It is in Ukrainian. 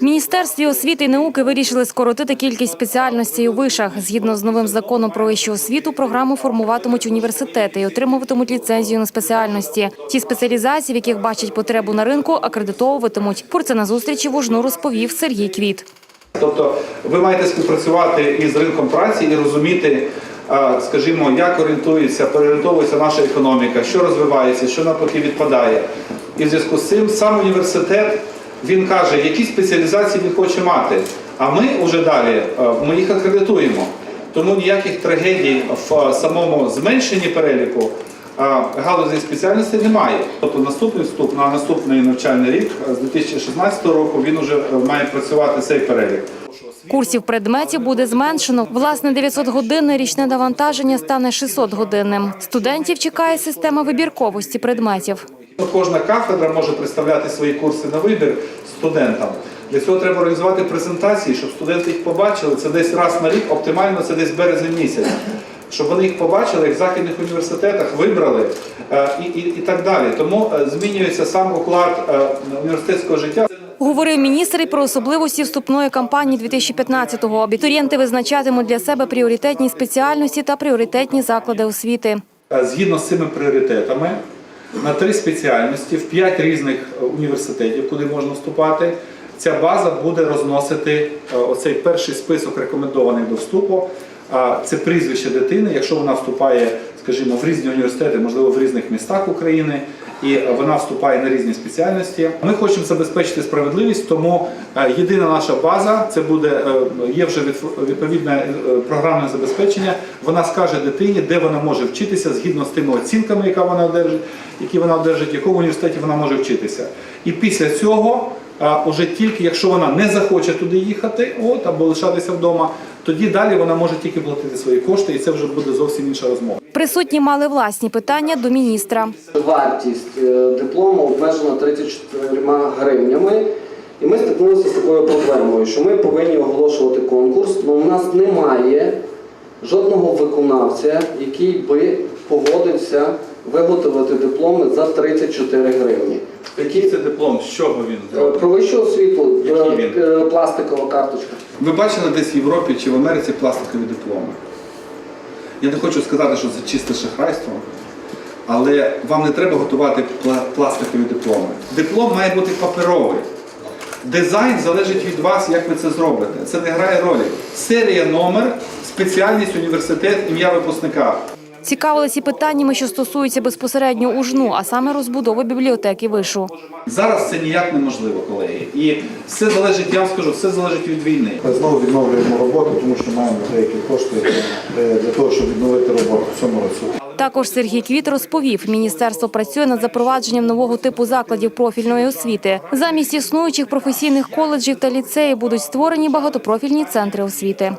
В Міністерстві освіти і науки вирішили скоротити кількість спеціальностей у вишах. Згідно з новим законом про вищу освіту, програму формуватимуть університети і отримуватимуть ліцензію на спеціальності. Ті спеціалізації, в яких бачать потребу на ринку, акредитовуватимуть. Про це на зустрічі в Ужну розповів Сергій Квіт. Тобто ви маєте співпрацювати із ринком праці і розуміти, е, скажімо, як орієнтується, переорієнтовується наша економіка, що розвивається, що навпаки відпадає. І в зв'язку з цим сам університет він каже, які спеціалізації він хоче мати. А ми вже далі е, ми їх акредитуємо. Тому ніяких трагедій в е, самому зменшенні переліку е, галузі спеціальностей немає. Тобто наступний вступ на наступний навчальний рік з 2016 року він вже має працювати цей перелік. Курсів предметів буде зменшено. Власне, 900-годинне річне навантаження стане 600-годинним. Студентів чекає система вибірковості предметів. Кожна кафедра може представляти свої курси на вибір студентам. Для цього треба організувати презентації, щоб студенти їх побачили. Це десь раз на рік, оптимально це десь березень місяць. Щоб вони їх побачили, як в західних університетах вибрали е, і, і, і так далі. Тому е, змінюється сам уклад е, університетського життя. Говорив міністр і про особливості вступної кампанії 2015-го. Абітурієнти визначатимуть для себе пріоритетні спеціальності та пріоритетні заклади освіти. Згідно з цими пріоритетами, на три спеціальності в п'ять різних е, університетів, куди можна вступати, ця база буде розносити е, оцей перший список рекомендованих до вступу. Це прізвище дитини, якщо вона вступає, скажімо, в різні університети, можливо, в різних містах України, і вона вступає на різні спеціальності. Ми хочемо забезпечити справедливість, тому е, єдина наша база це буде е, є вже відповідне е, програмне забезпечення. Вона скаже дитині, де вона може вчитися згідно з тими оцінками, яка вона одержить, які вона одержить, в якому університеті вона може вчитися. І після цього, а, уже тільки якщо вона не захоче туди їхати, от або лишатися вдома, тоді далі вона може тільки платити свої кошти, і це вже буде зовсім інша розмова. Присутні мали власні питання до міністра. Вартість е, диплому обмежена 34 гривнями. І ми стикнулися з такою проблемою, що ми повинні оголошувати конкурс, але у нас немає жодного виконавця, який би погодився виготовити дипломи за 34 гривні. Який це диплом? З чого він Е, зроблений? Про вищу освіту е, Який він? е, пластикова карточка. Ви бачили десь в Європі чи в Америці пластикові дипломи? Я не хочу сказати, що це чисте шахрайство, але вам не треба готувати пластикові дипломи. Диплом має бути паперовий. Дизайн залежить від вас, як ви це зробите. Це не грає ролі. Серія, номер, спеціальність, університет, ім'я випускника. Цікавилися питаннями, що стосуються безпосередньо ужну, а саме розбудови бібліотеки вишу. Зараз це ніяк неможливо, колеги. І все залежить, я вам скажу, все залежить від війни. Ми знову відновлюємо роботу, тому що маємо деякі кошти е, для того, щоб відновити роботу в цьому році. Також Сергій Квіт розповів, міністерство працює над запровадженням нового типу закладів профільної освіти. Замість існуючих професійних коледжів та ліцеїв будуть створені багатопрофільні центри освіти.